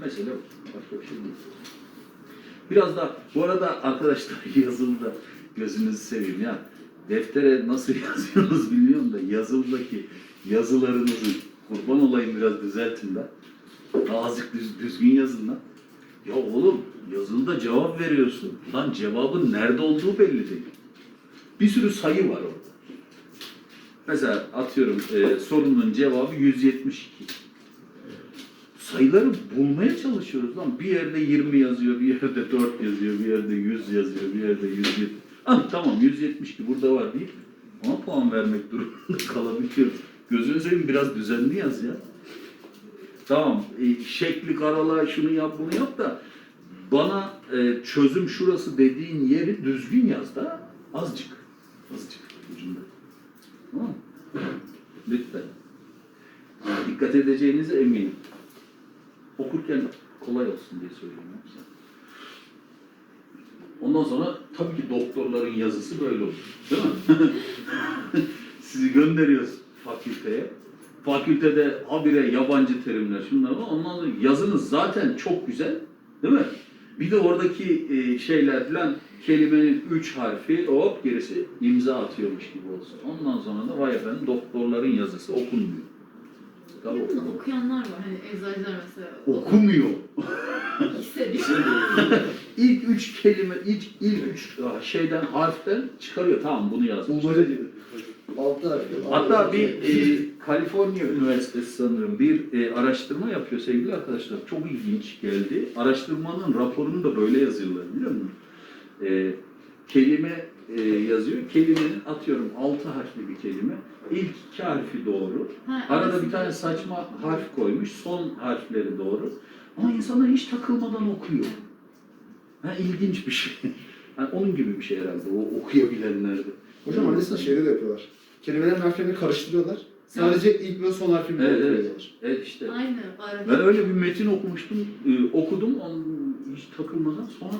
Mesele başka bir şey değil. Biraz da bu arada arkadaşlar yazılıda gözünüzü seveyim ya. Deftere nasıl yazıyorsunuz bilmiyorum da yazıldaki yazılarınızı kurban olayım biraz düzeltin de. Azıcık düz, düzgün yazın lan. Ya oğlum yazılıda cevap veriyorsun. Lan cevabın nerede olduğu belli değil. Bir sürü sayı var orada. Mesela atıyorum e, sorunun cevabı 172. Sayıları bulmaya çalışıyoruz lan. Bir yerde 20 yazıyor, bir yerde 4 yazıyor, bir yerde 100 yazıyor, bir yerde 170. Ah tamam 172 burada var deyip ona puan vermek durumunda kalabiliyoruz. Gözünü seveyim biraz düzenli yaz ya. Tamam e, şekli karala şunu yap bunu yap da bana e, çözüm şurası dediğin yeri düzgün yaz da azıcık. Azıcık ucunda. Tamam? Lütfen. Dikkat edeceğinize eminim. Okurken kolay olsun diye söylüyorum. Ondan sonra tabii ki doktorların yazısı böyle olur. Değil mi? Sizi gönderiyoruz fakülteye. Fakültede habire yabancı terimler şunlar var. Ondan sonra yazınız zaten çok güzel. Değil mi? Bir de oradaki e, şeyler falan kelimenin üç harfi hop gerisi imza atıyormuş gibi olsun. Ondan sonra da vay efendim doktorların yazısı okunmuyor. Tabii Bunu okunmuyor. okuyanlar var. Hani eczacılar mesela. Okumuyor. Hissediyor. İlk üç kelime, ilk, ilk üç şeyden, harften çıkarıyor. Tamam bunu yazmış. Bulmaca gibi. Altı harf. Hatta bir e, Kaliforniya Üniversitesi sanırım bir e, araştırma yapıyor sevgili arkadaşlar. Çok ilginç geldi. Araştırmanın raporunu da böyle yazıyorlar biliyor musun? E, kelime e, yazıyor. Kelimenin atıyorum altı harfli bir kelime. İlk iki harfi doğru. Ha, Arada bir tane saçma harf koymuş. Son harfleri doğru. Ama insanlar hiç takılmadan okuyor. Ha, ilginç bir şey. Yani onun gibi bir şey herhalde o okuyabilenlerde. Hocam aynısını şeyde de yapıyorlar. Kelimelerin harflerini karıştırıyorlar. Sadece ilk ve son harfini Evet, evet, evet. Evet işte. Aynı. Arada. Ben öyle bir metin okumuştum, e, okudum, onu hiç takılmadan. Sonra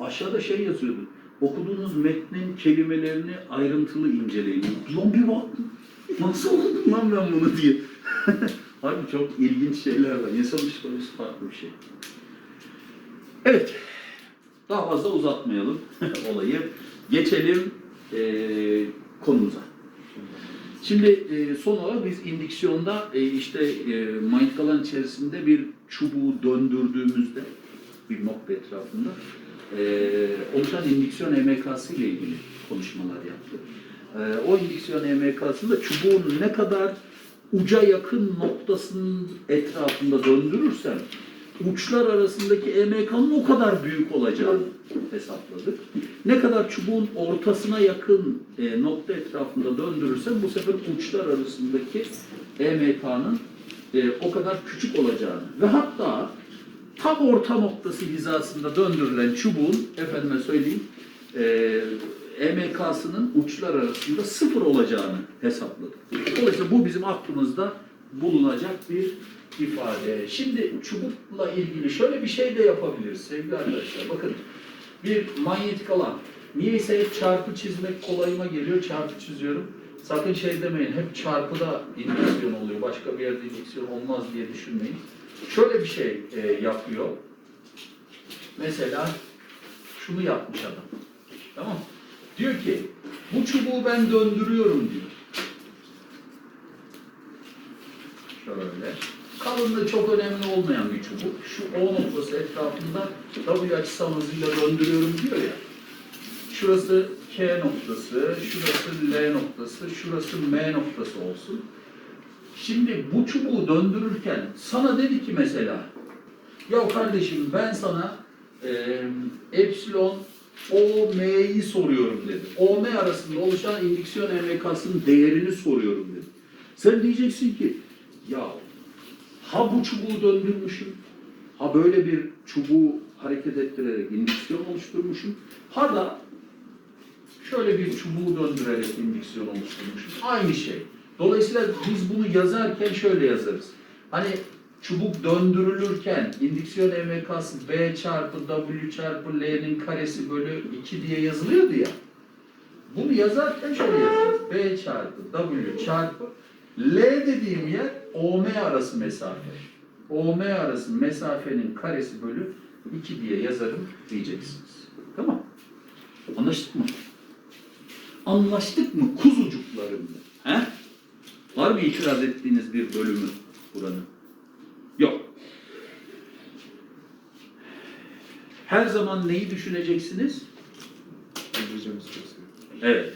aşağıda şey yazıyordu. Okuduğunuz metnin kelimelerini ayrıntılı inceleyin. Lan bir baktım, nasıl okudum lan ben bunu diye. Harbi çok ilginç şeyler var. İnsan psikolojisi farklı bir şey. Evet, daha fazla uzatmayalım olayı. Geçelim e, konumuza. Şimdi e, son olarak biz indiksiyonda e, işte e, manyetik alan içerisinde bir çubuğu döndürdüğümüzde bir nokta etrafında e, oluşan indiksiyon EMK'sı ile ilgili konuşmalar yaptık. E, o indiksiyon EMK'sında çubuğun ne kadar uca yakın noktasının etrafında döndürürsen uçlar arasındaki EMK'nın o kadar büyük olacağını hesapladık. Ne kadar çubuğun ortasına yakın e, nokta etrafında döndürürsen bu sefer uçlar arasındaki EMK'nın e, o kadar küçük olacağını ve hatta tam orta noktası hizasında döndürülen çubuğun efendime söyleyeyim e, EMK'sının uçlar arasında sıfır olacağını hesapladık. Dolayısıyla bu bizim aklımızda bulunacak bir ifade. Şimdi çubukla ilgili şöyle bir şey de yapabiliriz sevgili arkadaşlar. Bakın bir manyetik alan. Niyeyse hep çarpı çizmek kolayıma geliyor. Çarpı çiziyorum. Sakın şey demeyin. Hep çarpıda indiksiyon oluyor. Başka bir yerde indiksiyon olmaz diye düşünmeyin. Şöyle bir şey e, yapıyor. Mesela şunu yapmış adam. Tamam? Diyor ki bu çubuğu ben döndürüyorum diyor. Şöyle. Kalınlığı çok önemli olmayan bir çubuk. Şu O noktası etrafında W açısı hızıyla döndürüyorum diyor ya. Şurası K noktası, şurası L noktası, şurası M noktası olsun. Şimdi bu çubuğu döndürürken sana dedi ki mesela ya kardeşim ben sana e, epsilon OM'yi soruyorum dedi. OM arasında oluşan indiksiyon EMK'sının değerini soruyorum dedi. Sen diyeceksin ki ya ha bu çubuğu döndürmüşüm, ha böyle bir çubuğu hareket ettirerek indiksiyon oluşturmuşum, ha da şöyle bir çubuğu döndürerek indiksiyon oluşturmuşum. Aynı şey. Dolayısıyla biz bunu yazarken şöyle yazarız. Hani çubuk döndürülürken indiksiyon EMK'sı B çarpı W çarpı L'nin karesi bölü 2 diye yazılıyordu ya. Bunu yazarken şöyle yazarız. B çarpı W çarpı L dediğim yer OM arası mesafe. OM arası mesafenin karesi bölü 2 diye yazarım diyeceksiniz. Tamam. Anlaştık mı? Anlaştık mı kuzucuklarım? He? Var mı itiraz ettiğiniz bir bölümü buranın? Yok. Her zaman neyi düşüneceksiniz? Evet.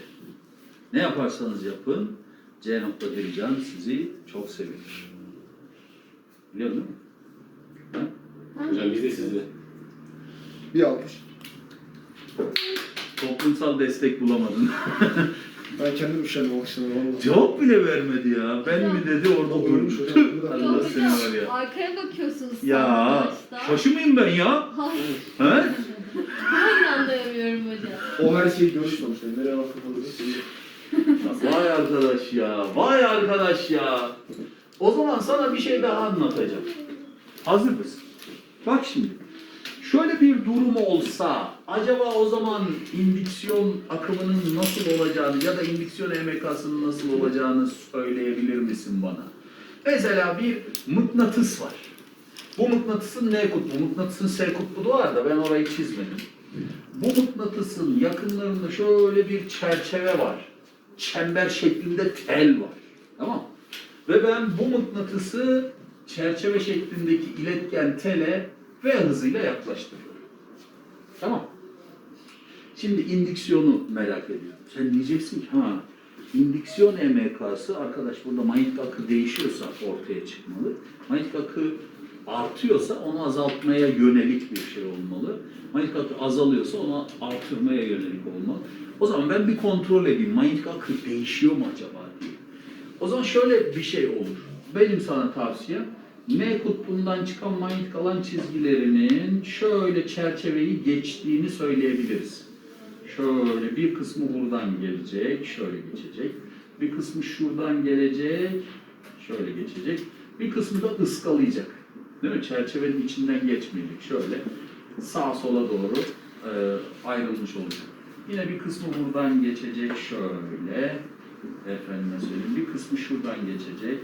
Ne yaparsanız yapın, C nokta Delican sizi çok seviyor. Biliyor musun? Hocam biz de sizde. Bir alkış. Toplumsal destek bulamadın. Ben kendim üşendim vallahi. Cevap bile vermedi ya. Ben mi dedi orada durmuş. Allah Yok seni var ya. Arkaya bakıyorsunuz Ya şaşırmayayım ben ya. Hayır, He? hayır anlayamıyorum hocam. O her şeyi görüş sonuçta. Nereye bakıp Vay arkadaş ya. Vay arkadaş ya. O zaman sana bir şey daha anlatacağım. Hazır mısın? Bak şimdi. Şöyle bir durum olsa, acaba o zaman indüksiyon akımının nasıl olacağını ya da indüksiyon EMK'sının nasıl olacağını söyleyebilir misin bana? Mesela bir mıknatıs var. Bu mıknatısın N kutbu, mıknatısın S kutbu var da ben orayı çizmedim. Bu mıknatısın yakınlarında şöyle bir çerçeve var. Çember şeklinde tel var. Tamam? Ve ben bu mıknatısı çerçeve şeklindeki iletken tele V hızıyla yaklaştırıyorum. Tamam. Şimdi indüksiyonu merak ediyorum. Sen diyeceksin ki ha indüksiyon EMK'sı arkadaş burada manyetik akı değişiyorsa ortaya çıkmalı. Manyetik akı artıyorsa onu azaltmaya yönelik bir şey olmalı. Manyetik akı azalıyorsa onu artırmaya yönelik olmalı. O zaman ben bir kontrol edeyim. Manyetik akı değişiyor mu acaba diye. O zaman şöyle bir şey olur. Benim sana tavsiyem N kutbundan çıkan manyetik alan çizgilerinin şöyle çerçeveyi geçtiğini söyleyebiliriz. Şöyle bir kısmı buradan gelecek, şöyle geçecek. Bir kısmı şuradan gelecek, şöyle geçecek. Bir kısmı da ıskalayacak. Değil mi? Çerçevenin içinden geçmeyecek. Şöyle sağa sola doğru e, ayrılmış olacak. Yine bir kısmı buradan geçecek şöyle. Efendime söyleyeyim. Bir kısmı şuradan geçecek.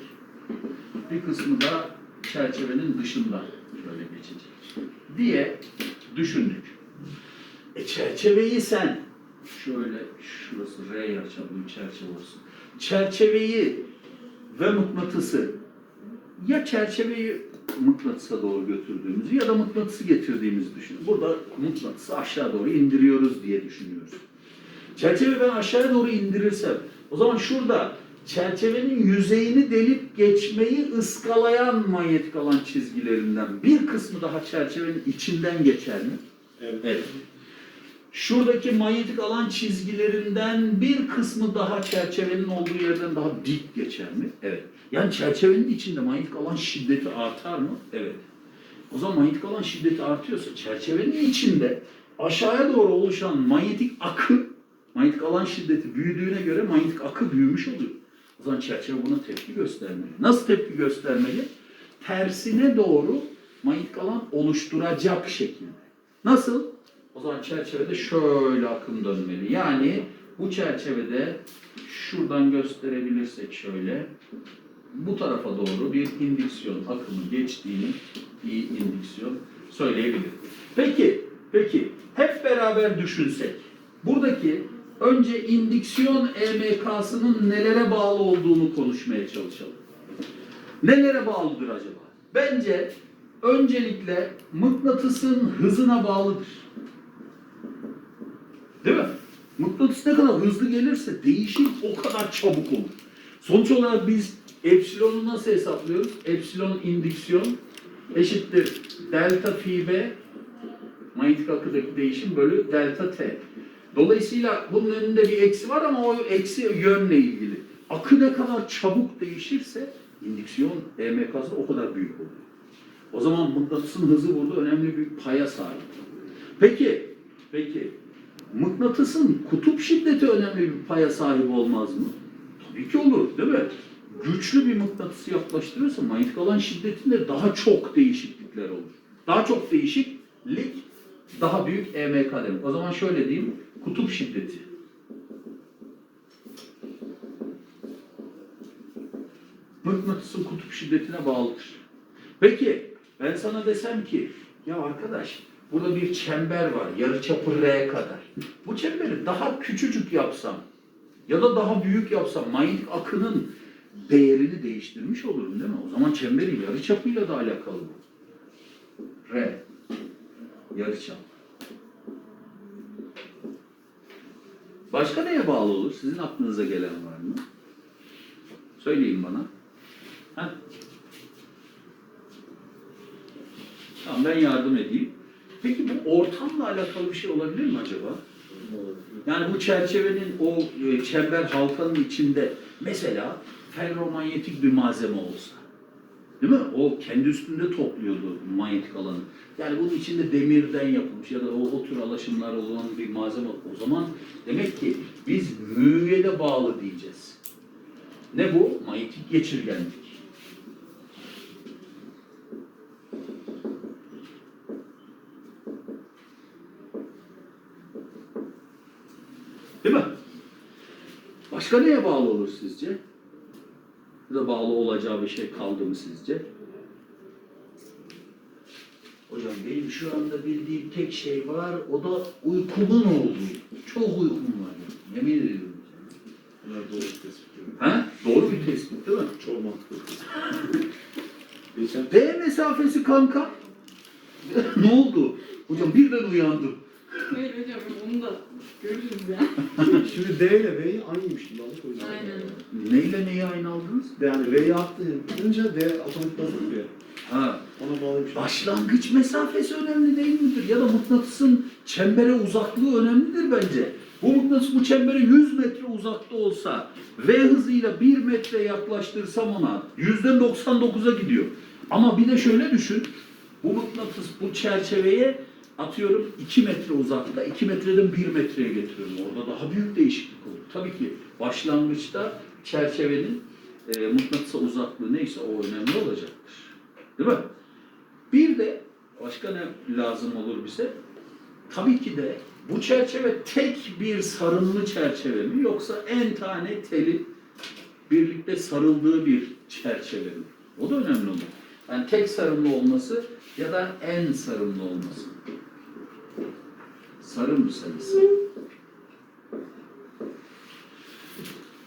Bir kısmı da çerçevenin dışında şöyle geçecek. Diye düşündük. E çerçeveyi sen şöyle şurası R bir çerçeve olsun. Çerçeveyi ve mıknatısı ya çerçeveyi mıknatısa doğru götürdüğümüzü ya da mıknatısı getirdiğimizi düşünün. Burada mıknatısı aşağı doğru indiriyoruz diye düşünüyoruz. Çerçeveyi ben aşağıya doğru indirirsem o zaman şurada çerçevenin yüzeyini delip geçmeyi ıskalayan manyetik alan çizgilerinden bir kısmı daha çerçevenin içinden geçer mi? Evet. Evet. Şuradaki manyetik alan çizgilerinden bir kısmı daha çerçevenin olduğu yerden daha dik geçer mi? Evet. Yani çerçevenin içinde manyetik alan şiddeti artar mı? Evet. O zaman manyetik alan şiddeti artıyorsa çerçevenin içinde aşağıya doğru oluşan manyetik akı, manyetik alan şiddeti büyüdüğüne göre manyetik akı büyümüş oluyor. O zaman çerçeve buna tepki göstermeli. Nasıl tepki göstermeli? Tersine doğru manyetik alan oluşturacak şekilde. Nasıl? O zaman çerçevede şöyle akım dönmeli. Yani bu çerçevede şuradan gösterebilirsek şöyle bu tarafa doğru bir indüksiyon akımı geçtiğini iyi indüksiyon söyleyebilirim. Peki, peki hep beraber düşünsek. Buradaki önce indüksiyon EMK'sının nelere bağlı olduğunu konuşmaya çalışalım. Nelere bağlıdır acaba? Bence öncelikle mıknatısın hızına bağlıdır. Değil mi? Mıknatıs ne kadar hızlı gelirse değişim o kadar çabuk olur. Sonuç olarak biz epsilonu nasıl hesaplıyoruz? Epsilon indüksiyon eşittir delta phi b manyetik akıdaki değişim bölü delta t. Dolayısıyla bunun önünde bir eksi var ama o eksi yönle ilgili. Akı ne kadar çabuk değişirse indüksiyon EMK'sı o kadar büyük oluyor. O zaman mıknatısın hızı burada önemli bir paya sahip. Peki, peki mıknatısın kutup şiddeti önemli bir paya sahip olmaz mı? Tabii ki olur, değil mi? Güçlü bir mıknatısı yaklaştırırsa manyetik alan şiddetinde daha çok değişiklikler olur. Daha çok değişiklik daha büyük EMK demek. O zaman şöyle diyeyim, kutup şiddeti. Mıknatısın kutup şiddetine bağlıdır. Peki ben sana desem ki ya arkadaş burada bir çember var yarıçapı R kadar. Bu çemberi daha küçücük yapsam ya da daha büyük yapsam manyetik akının değerini değiştirmiş olurum değil mi? O zaman çemberin yarıçapıyla da alakalı bu. R. Yarıçap. Başka neye bağlı olur? Sizin aklınıza gelen var mı? Söyleyin bana. Ha? Tamam ben yardım edeyim. Peki bu ortamla alakalı bir şey olabilir mi acaba? Yani bu çerçevenin o e, çember halkanın içinde mesela ferromanyetik bir malzeme olsa. Değil mi? O kendi üstünde topluyordu manyetik alanı. Yani bunun içinde demirden yapılmış ya da o, o tür alaşımlar olan bir malzeme. O zaman demek ki biz müğeye bağlı diyeceğiz. Ne bu? Manyetik geçirgenlik. Değil mi? Başka neye bağlı olur sizce? Da bağlı olacağı bir şey kaldı mı sizce? Hocam benim şu anda bildiğim tek şey var, o da uykumun olduğu. Çok uykum var. ya, Yemin ediyorum. Bunlar doğru bir tespit. Ha? Doğru bir tespit değil mi? Çok mantıklı bir tespit. Geçen D mesafesi kanka. ne oldu? Hocam birden uyandım. Hayır hocam onu da görürüz ya. Şimdi D ile V'yi aynıymış gibi aldık o yüzden. Aynen. Neyle neyi aynı aldınız? Yani V'yi attığınca D otomatik basılır ya. Ha. Ona bağlı bir şey. Başlangıç mesafesi önemli değil midir? Ya da mıknatısın çembere uzaklığı önemlidir bence. Bu mıknatıs bu çembere 100 metre uzakta olsa V hızıyla 1 metre yaklaştırsam ona %99'a gidiyor. Ama bir de şöyle düşün. Bu mıknatıs bu çerçeveye atıyorum 2 metre uzakta, 2 metreden 1 metreye getiriyorum. Orada daha büyük değişiklik olur. Tabii ki başlangıçta çerçevenin e, mıknatısa uzaklığı neyse o önemli olacaktır. Değil mi? Bir de başka ne lazım olur bize? Tabii ki de bu çerçeve tek bir sarımlı çerçeve mi yoksa en tane teli birlikte sarıldığı bir çerçeve mi? O da önemli olur. Yani tek sarımlı olması ya da en sarımlı olması. Sarım sayısı.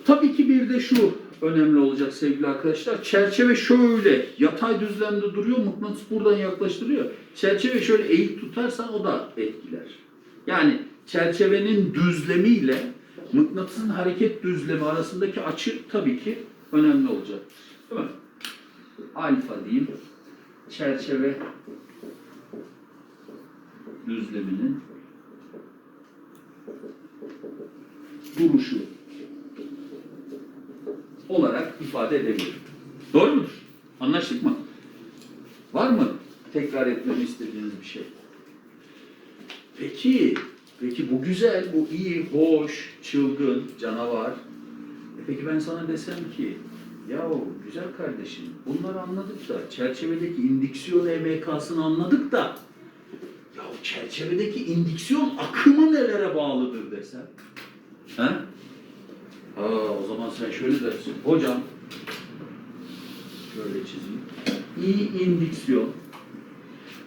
Tabii ki bir de şu önemli olacak sevgili arkadaşlar. Çerçeve şöyle yatay düzlemde duruyor, mıknatıs buradan yaklaştırıyor. Çerçeve şöyle eğik tutarsan o da etkiler. Yani çerçevenin düzlemiyle mıknatısın hareket düzlemi arasındaki açı tabii ki önemli olacaktır. Değil mi? Alfa diyeyim. Çerçeve düzleminin duruşu olarak ifade edebilirim. Doğru mudur? Anlaştık mı? Var mı tekrar etmemi istediğiniz bir şey? Peki, peki bu güzel, bu iyi, hoş, çılgın, canavar. E peki ben sana desem ki, ya güzel kardeşim, bunları anladık da, çerçevedeki indüksiyon EMK'sını anladık da, çerçevedeki indüksiyon akımı nelere bağlıdır desem? Ha? Aa, o zaman sen şöyle dersin. Hocam, şöyle çizeyim. İyi indüksiyon.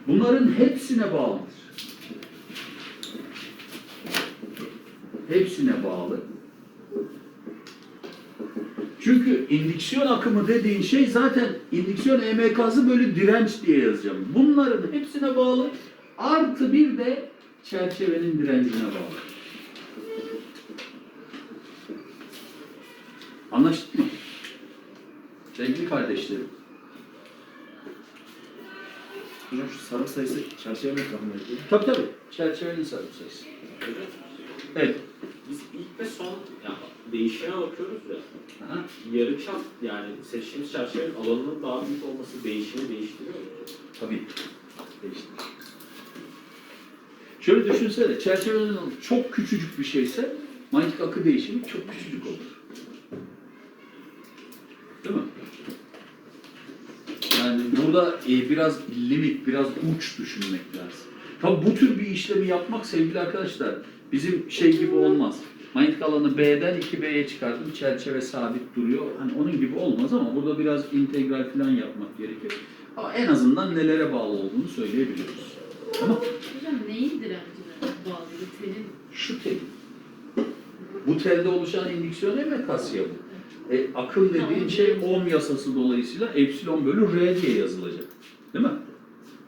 Bunların hepsine bağlıdır. Hepsine bağlı. Çünkü indüksiyon akımı dediğin şey zaten indüksiyon EMK'sı böyle direnç diye yazacağım. Bunların hepsine bağlı. Artı bir de çerçevenin direncine bağlı. Anlaştık mı? Sevgili kardeşlerim. Hocam şu sarım sayısı çerçeve etrafında yapıyor. Tabii tabii. Çerçevenin sarım sayısı. Evet. Biz ilk ve son yani değişime bakıyoruz ya. Aha. Yarıçap yani seçtiğimiz çerçevenin alanının daha büyük olması değişimi değiştiriyor mu? Tabii. Değişti. Şöyle düşünsene, çerçevenin çok küçücük bir şeyse manyetik akı değişimi çok küçücük olur. Değil mi? Yani burada e, biraz limit, biraz uç düşünmek lazım. Tabii bu tür bir işlemi yapmak sevgili arkadaşlar bizim şey gibi olmaz. Manyetik alanı B'den 2B'ye çıkardım, çerçeve sabit duruyor. Hani onun gibi olmaz ama burada biraz integral falan yapmak gerekir. Ama en azından nelere bağlı olduğunu söyleyebiliyoruz. Tamam Hocam neyin direncine bağlıydı? Telin Şu tel. Bu telde oluşan indüksiyon emekasya bu. E, akım dediğin şey ohm yasası dolayısıyla epsilon bölü r diye yazılacak. Değil mi?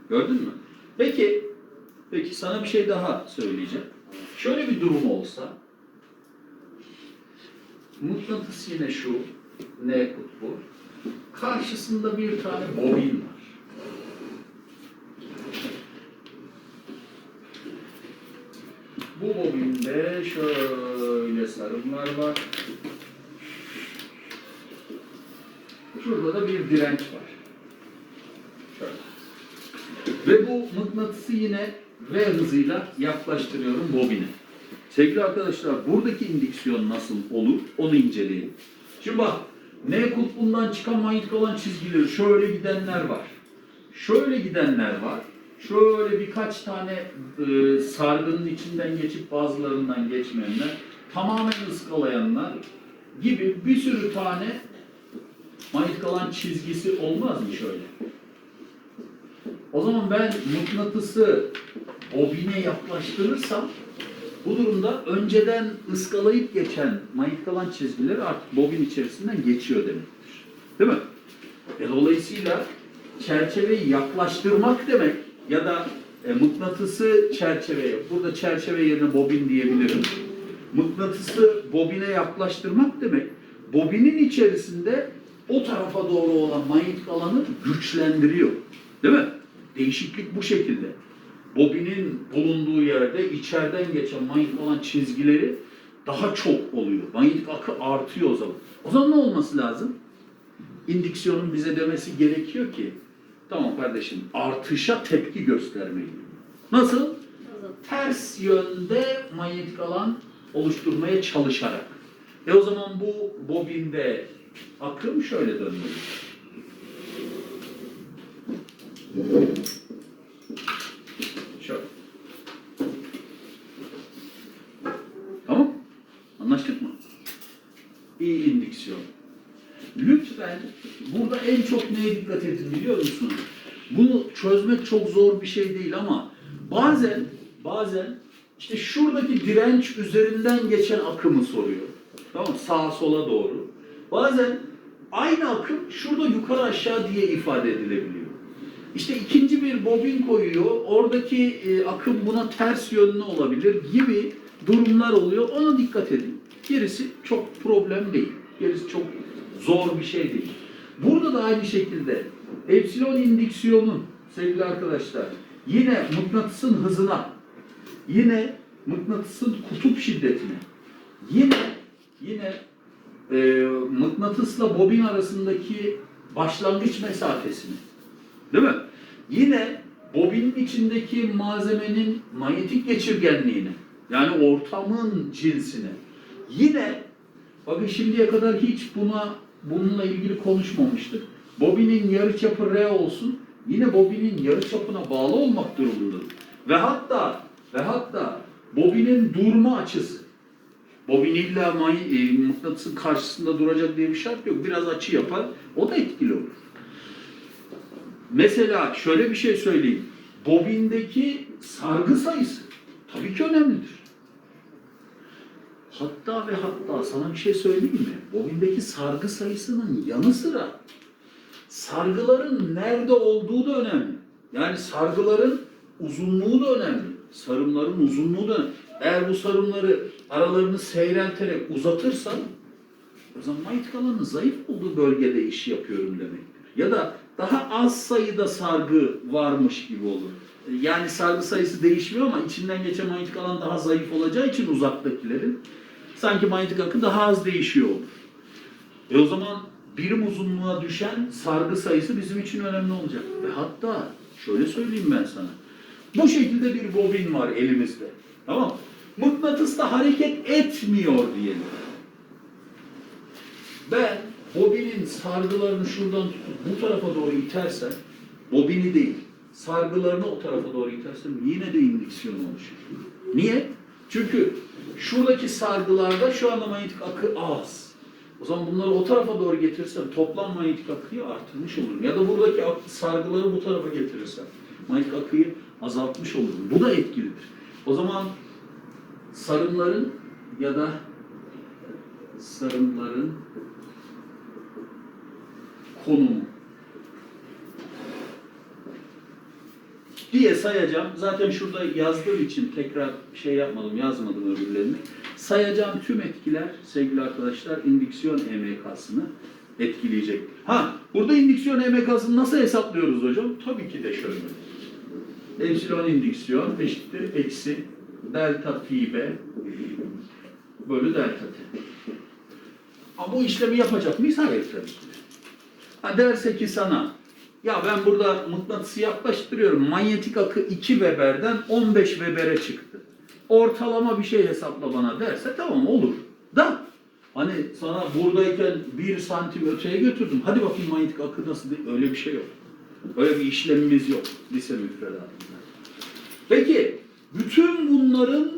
Gördün mü? Peki, peki sana bir şey daha söyleyeceğim. Şöyle bir durum olsa, mıknatıs yine şu, N kutbu, karşısında bir tane bobin var. Bu bobinde şöyle sarımlar var. Şurada da bir direnç var. Şöyle. Ve bu mıknatısı yine V hızıyla yaklaştırıyorum bobine. Sevgili arkadaşlar buradaki indüksiyon nasıl olur onu inceleyelim. Şimdi bak N kutbundan çıkan manyetik olan çizgileri şöyle gidenler var. Şöyle gidenler var. Şöyle birkaç tane e, sargının içinden geçip bazılarından geçmeyenler, tamamen ıskalayanlar gibi bir sürü tane manyetik alan çizgisi olmaz mı şöyle? O zaman ben mıknatısı bobine yaklaştırırsam bu durumda önceden ıskalayıp geçen manyetik alan çizgileri artık bobin içerisinden geçiyor demektir. Değil mi? E, dolayısıyla çerçeveyi yaklaştırmak demek ya da e, mıknatısı çerçeveye, burada çerçeve yerine bobin diyebilirim. Mıknatısı bobine yaklaştırmak demek, bobinin içerisinde o tarafa doğru olan manyetik alanı güçlendiriyor. Değil mi? Değişiklik bu şekilde. Bobinin bulunduğu yerde içeriden geçen manyetik alan çizgileri daha çok oluyor. Manyetik akı artıyor o zaman. O zaman ne olması lazım? indüksiyonun bize demesi gerekiyor ki tamam kardeşim artışa tepki göstermeyin. Nasıl? Ters yönde manyetik alan oluşturmaya çalışarak. E o zaman bu bobinde akım şöyle dönmeli. Şöyle. Tamam? Anlaştık mı? İyi indüksiyon. Lütfen burada en çok neye dikkat edin biliyor musunuz? Bunu çözmek çok zor bir şey değil ama bazen bazen işte şuradaki direnç üzerinden geçen akımı soruyor. Tamam mı? Sağa sola doğru. Bazen aynı akım şurada yukarı aşağı diye ifade edilebiliyor. İşte ikinci bir bobin koyuyor. Oradaki e, akım buna ters yönlü olabilir gibi durumlar oluyor. Ona dikkat edin. Gerisi çok problem değil. Gerisi çok zor bir şey değil. Burada da aynı şekilde epsilon indüksiyonun sevgili arkadaşlar yine mıknatısın hızına, yine mıknatısın kutup şiddetine, yine yine e, mıknatısla bobin arasındaki başlangıç mesafesini, değil mi? Yine bobinin içindeki malzemenin manyetik geçirgenliğine, yani ortamın cinsine, yine bakın şimdiye kadar hiç buna bununla ilgili konuşmamıştık. Bobinin yarıçapı R olsun, yine bobinin yarıçapına bağlı olmak durumundadır. Ve hatta ve hatta bobinin durma açısı. Bobin illa e, mıknatısın karşısında duracak diye bir şart yok. Biraz açı yapar, o da etkili olur. Mesela şöyle bir şey söyleyeyim. Bobindeki sargı sayısı tabii ki önemlidir. Hatta ve hatta sana bir şey söyleyeyim mi? Bobindeki sargı sayısının yanı sıra sargıların nerede olduğu da önemli. Yani sargıların uzunluğu da önemli. Sarımların uzunluğu da önemli. Eğer bu sarımları aralarını seyrelterek uzatırsan o zaman manyetik alanın zayıf olduğu bölgede iş yapıyorum demektir. Ya da daha az sayıda sargı varmış gibi olur. Yani sargı sayısı değişmiyor ama içinden geçen manyetik alan daha zayıf olacağı için uzaktakilerin sanki manyetik akı daha az değişiyor olur. E o zaman birim uzunluğa düşen sargı sayısı bizim için önemli olacak. Ve hatta şöyle söyleyeyim ben sana. Bu şekilde bir bobin var elimizde. Tamam mı? Mıknatıs da hareket etmiyor diyelim. Ben bobinin sargılarını şuradan tutup bu tarafa doğru itersem, bobini değil, sargılarını o tarafa doğru itersem yine de indüksiyon oluşur. Niye? Çünkü şuradaki sargılarda şu anda manyetik akı az. O zaman bunları o tarafa doğru getirirsem toplam manyetik akıyı artırmış olurum. Ya da buradaki ak- sargıları bu tarafa getirirsem manyetik akıyı azaltmış olurum. Bu da etkilidir. O zaman sarımların ya da sarımların konumu diye sayacağım. Zaten şurada yazdığım için tekrar şey yapmadım, yazmadım öbürlerini. Sayacağım tüm etkiler sevgili arkadaşlar indüksiyon EMK'sını etkileyecektir. Ha, burada indüksiyon EMK'sını nasıl hesaplıyoruz hocam? Tabii ki de şöyle. Epsilon indüksiyon eşittir eksi delta pi b bölü delta t. Ama bu işlemi yapacak mıyız? Hayır tabii ki. Ha derse ki sana ya ben burada mıknatısı yaklaştırıyorum. Manyetik akı 2 Weber'den 15 Weber'e çıktı. Ortalama bir şey hesapla bana derse tamam olur. Da hani sana buradayken 1 santim öteye götürdüm. Hadi bakayım manyetik akı nasıl? diye. Öyle bir şey yok. Öyle bir işlemimiz yok lise müfredatında. Peki bütün bunların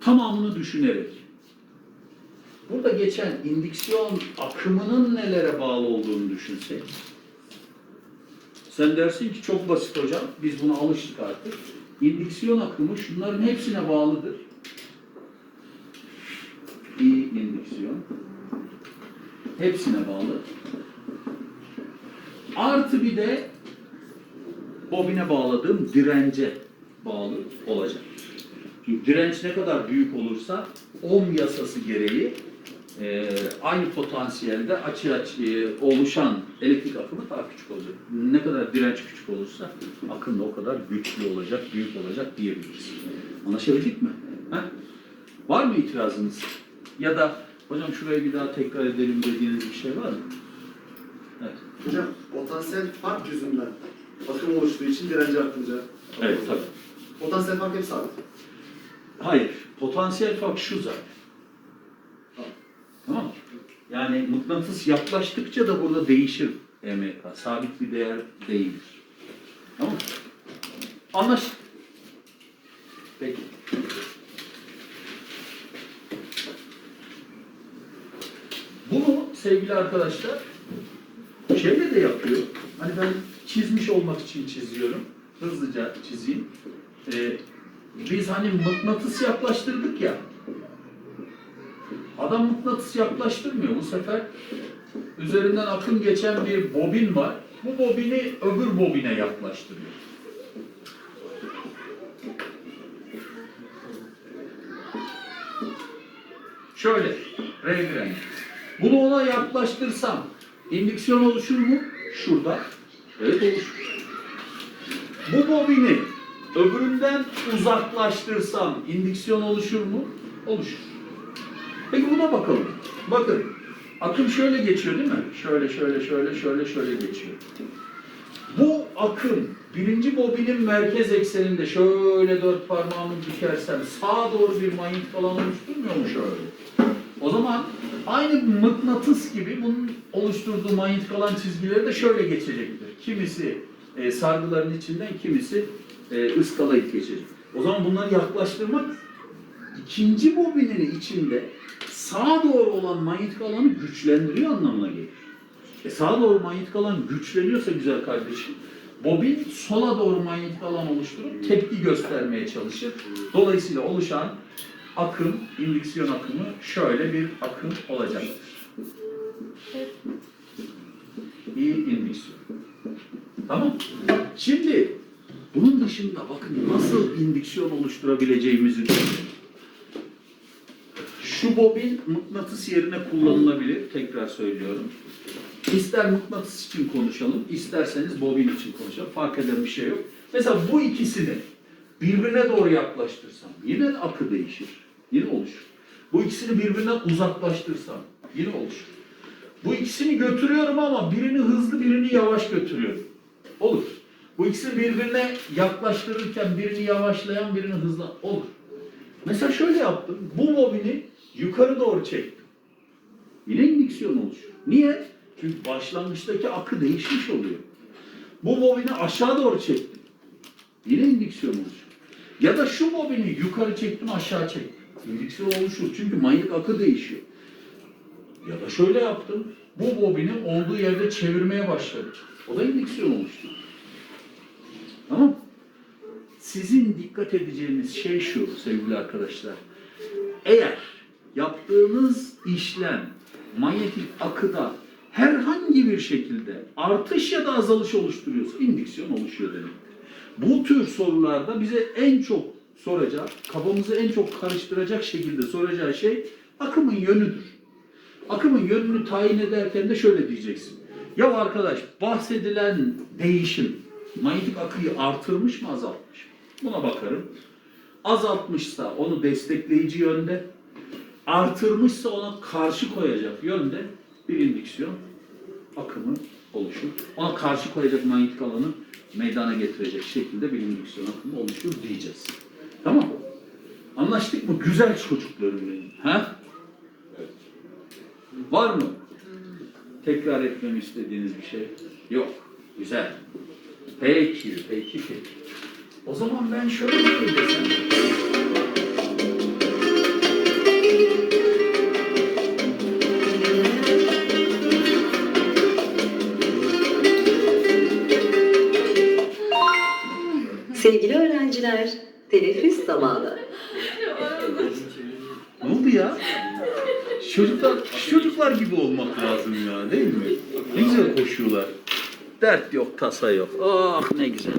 tamamını düşünerek burada geçen indüksiyon akımının nelere bağlı olduğunu düşünsek. Sen dersin ki çok basit hocam, biz buna alıştık artık. İndüksiyon akımı şunların hepsine bağlıdır. İ indüksiyon. Hepsine bağlı. Artı bir de bobine bağladığım dirence bağlı olacak. Çünkü direnç ne kadar büyük olursa ohm yasası gereği e, aynı potansiyelde açı açı oluşan elektrik akımı daha küçük olacak. Ne kadar direnç küçük olursa akım da o kadar güçlü olacak, büyük olacak diyebiliriz. Anlaşabildik mi? Ha? Var mı itirazınız? Ya da hocam şurayı bir daha tekrar edelim dediğiniz bir şey var mı? Evet. Hocam potansiyel fark yüzünden akım oluştuğu için direnci artınca. Evet tabii. Potansiyel fark hep sabit. Hayır. Potansiyel fark şu zaten. Tamam mı? Yani mıknatıs yaklaştıkça da burada değişir EMK. Sabit bir değer değildir. Tamam mı? Anlaştık. Peki. Bunu sevgili arkadaşlar şeyle de yapıyor. Hani ben çizmiş olmak için çiziyorum. Hızlıca çizeyim. Ee, biz hani mıknatıs yaklaştırdık ya. Adam mıknatıs yaklaştırmıyor. Bu sefer üzerinden akım geçen bir bobin var. Bu bobini öbür bobine yaklaştırıyor. Şöyle, renk renk. Bunu ona yaklaştırsam indüksiyon oluşur mu? Şurada. Evet oluşur. Bu bobini öbüründen uzaklaştırsam indüksiyon oluşur mu? Oluşur. Peki buna bakalım. Bakın. Akım şöyle geçiyor değil mi? Şöyle şöyle şöyle şöyle şöyle geçiyor. Bu akım birinci bobinin merkez ekseninde şöyle dört parmağımı bükersem sağa doğru bir manyetik alan oluşturmuyor mu şöyle? O zaman aynı mıknatıs gibi bunun oluşturduğu manyetik alan çizgileri de şöyle geçecektir. Kimisi e, sargıların içinden, kimisi e, ıskalayıp geçecek. O zaman bunları yaklaştırmak ikinci bobinin içinde sağa doğru olan manyetik alanı güçlendiriyor anlamına gelir. E sağa doğru manyetik alan güçleniyorsa güzel kardeşim, bobin sola doğru manyetik alan oluşturup tepki göstermeye çalışır. Dolayısıyla oluşan akım, indüksiyon akımı şöyle bir akım olacaktır. İyi indüksiyon. Tamam. Şimdi bunun dışında bakın nasıl indüksiyon oluşturabileceğimizi düşünün. Şu bobin mıknatıs yerine kullanılabilir. Tekrar söylüyorum. İster mıknatıs için konuşalım, isterseniz bobin için konuşalım. Fark eden bir şey yok. Mesela bu ikisini birbirine doğru yaklaştırsam yine akı değişir. Yine oluşur. Bu ikisini birbirinden uzaklaştırsam yine oluşur. Bu ikisini götürüyorum ama birini hızlı birini yavaş götürüyorum. Olur. Bu ikisini birbirine yaklaştırırken birini yavaşlayan birini hızlı olur. Mesela şöyle yaptım. Bu bobini yukarı doğru çektim. Yine indüksiyon oluşuyor. Niye? Çünkü başlangıçtaki akı değişmiş oluyor. Bu bobini aşağı doğru çektim. Yine indüksiyon oluşuyor. Ya da şu bobini yukarı çektim aşağı çektim. İndüksiyon oluşur çünkü manyetik akı değişiyor. Ya da şöyle yaptım. Bu bobini olduğu yerde çevirmeye başladım. O da indiksiyon oluştu. Tamam Sizin dikkat edeceğiniz şey şu sevgili arkadaşlar. Eğer yaptığınız işlem manyetik akıda herhangi bir şekilde artış ya da azalış oluşturuyorsa indiksiyon oluşuyor demektir. Bu tür sorularda bize en çok soracak, kafamızı en çok karıştıracak şekilde soracağı şey akımın yönüdür. Akımın yönünü tayin ederken de şöyle diyeceksin. Ya arkadaş bahsedilen değişim manyetik akıyı artırmış mı azaltmış mı? Buna bakarım. Azaltmışsa onu destekleyici yönde, artırmışsa ona karşı koyacak yönde bir indüksiyon akımı oluşur. Ona karşı koyacak manyetik alanı meydana getirecek şekilde bir indüksiyon akımı oluşur diyeceğiz. Tamam? Anlaştık mı? Güzel çocuklarım benim. Ha? Var mı? Tekrar etmemi istediğiniz bir şey? Yok. Güzel. Peki, peki, peki. O zaman ben şöyle şey desem. Teneffüs zamanı. Ne oldu ya? Çocuklar, çocuklar gibi olmak lazım ya değil mi? Ne güzel koşuyorlar. Dert yok, tasa yok. Oh ne güzel.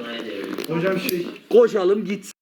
Hocam şey Koşalım gitsin.